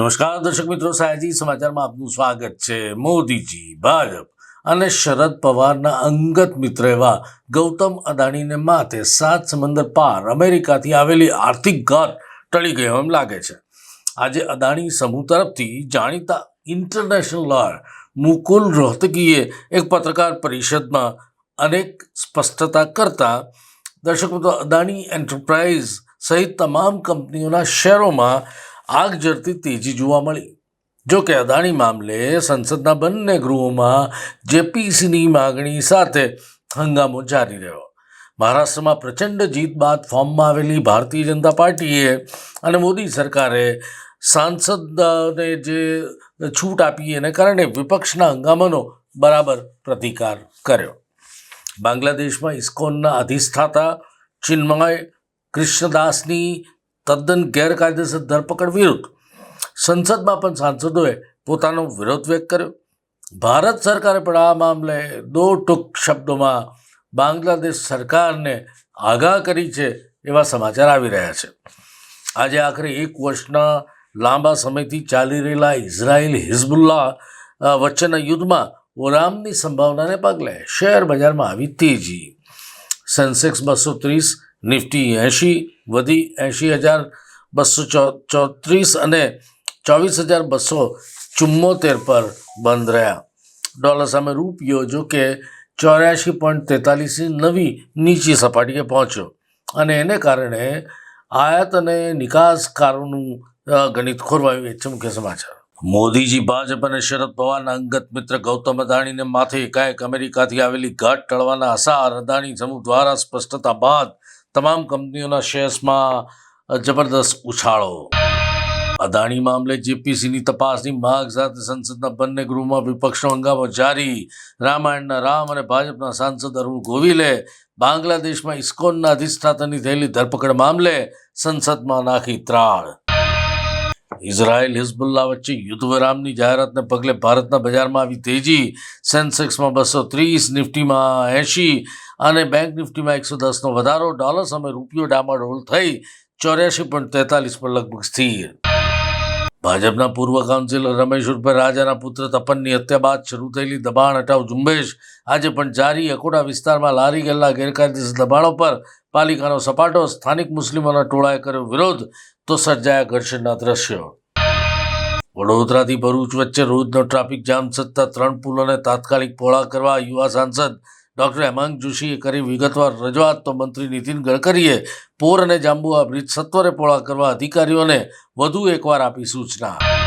નમસ્કાર દર્શક મિત્રો, સાયજી સમાચારમાં આપનું સ્વાગત છે. મોદીજી, ભાજપ અને શરદ પવારના અંગત મિત્ર એવા ગૌતમ અદાણીને માથે સાત સમંદર પાર અમેરિકાથી આવેલી આર્થિક ઘાટ ટળી ગયો એમ લાગે છે. આજે અદાણી સમૂહ તરફથી જાણીતા ઇન્ટરનેશનલ લોયર મુકુલ રોહતગીએ એક પત્રકાર પરિષદમાં અનેક સ્પષ્ટતા કરતા દર્શક મિત્રો, અદાણી એન્ટરપ્રાઇઝ સહિત તમામ કંપનીઓના શેરોમાં આગ જરતી તેજી જોવા મળી. જો કે અદાણી મામલે સંસદના બંને ગૃહોમાં જેપીસીની માગણી સાથે હંગામો જારી રહ્યો. મહારાષ્ટ્રમાં પ્રચંડ જીત બાદ ફોર્મમાં આવેલી ભારતીય જનતા પાર્ટીએ અને મોદી સરકારે સાંસદને જે છૂટ આપી એને કારણે વિપક્ષના હંગામાનો બરાબર પ્રતિકાર કર્યો. બાંગ્લાદેશમાં ઇસ્કોનના અધિષ્ઠાતા ચિન્મય કૃષ્ણદાસની તદ્દન ગેરકાયદેસર ધરપકડ વિરુદ્ધ સંસદમાં પણ સાંસદોએ પોતાનો વિરોધ વ્યક્ત કર્યો. ભારત સરકારે પણ આ મામલે દો ટૂંક શબ્દોમાં બાંગ્લાદેશ સરકારને આગાહ કરી છે એવા સમાચાર આવી રહ્યા છે. આજે આખરે એક વર્ષના લાંબા સમયથી ચાલી રહેલા ઇઝરાયલ હિઝબુલ્લા વચ્ચેના યુદ્ધમાં ઓરામની સંભાવનાને પગલે શેર બજારમાં આવી તેજી. સેન્સેક્સ બસો ત્રીસ નિફ્ટી એંશી, વધી એંશી હજાર બસો ચોત્રીસ અને ચોવીસ હજાર બસો ચુમ્મોતેર પર બંધ રહ્યા. ડોલર સામે રૂપિયો જો કે ચોર્યાસી પોઈન્ટ તેતાલીસની નવી નીચી સપાટીએ પહોંચ્યો અને એને કારણે આયાત અને નિકાસકારોનું કારોનું ગણિત ખોરવાયું એ છે મુખ્ય સમાચાર. મોદીજી ભાજપ અને શરદ પવારના અંગત મિત્ર ગૌતમ અદાણીને માથે એકાએક અમેરિકાથી આવેલી ઘાટ ટળવાના આસાર અદાણી સમૂહ દ્વારા સ્પષ્ટતા બાદ તમામ કંપનીઓના શેર્સમાં જબરદસ્ત ઉછાળો. અદાણી મામલે જેપીસીની તપાસની માગ સાથે સંસદના બંને ગૃહમાં વિપક્ષનો હંગામો જારી. રામાયણના રામ અને ભાજપના સાંસદ અરુણ ગોવિલે બાંગ્લાદેશમાં ઇસ્કોનના અધિષ્ઠાતાની થયેલી ધરપકડ મામલે સંસદમાં નાખી ત્રાળ ઇઝરાયલ હિઝબુલ્લા વચ્ચે યુદ્ધ વિરામની જાહેરાતને પગલે ભારતના બજારમાં આવી તેજી. સેન્સેક્સમાં બસો ત્રીસ, નિફ્ટીમાં એંશી અને બેંક નિફ્ટીમાં એકસો દસનો વધારો. ડોલર સામે રૂપિયો ડામાડોળ થઈ ચોર્યાસી પોઈન્ટ તેતાલીસ પર લગભગ સ્થિર. ભાજપના પૂર્વ કાઉન્સિલર રમેશ ઉર્ફે રાજાના પુત્ર તપનની હત્યા બાદ શરૂ થયેલી દબાણ હટાવ ઝુંબેશ આજે પણ જારી અકોટા વિસ્તારમાં લારી ગયેલા ગેરકાયદેસર દબાણો પર પાલિકાનો સપાટો સ્થાનિક મુસ્લિમોના ટોળાએ કર્યો વિરોધ, તો સર્જાયા ઘર્ષણના દ્રશ્યો. વડોદરાથી ભરૂચ વચ્ચે રોજનો ટ્રાફિક જામ છતાં ત્રણ પુલોને તાત્કાલિક પહોળા કરવા યુવા સાંસદ ડોક્ટર હેમાંગ જોશીએ કરી વિગતવાર રજૂઆત તો મંત્રી નીતિન ગડકરીએ પોર અને જાંબુઆ બ્રિજ સત્વરે પહોળા કરવા અધિકારીઓને વધુ એકવાર આપી સૂચના.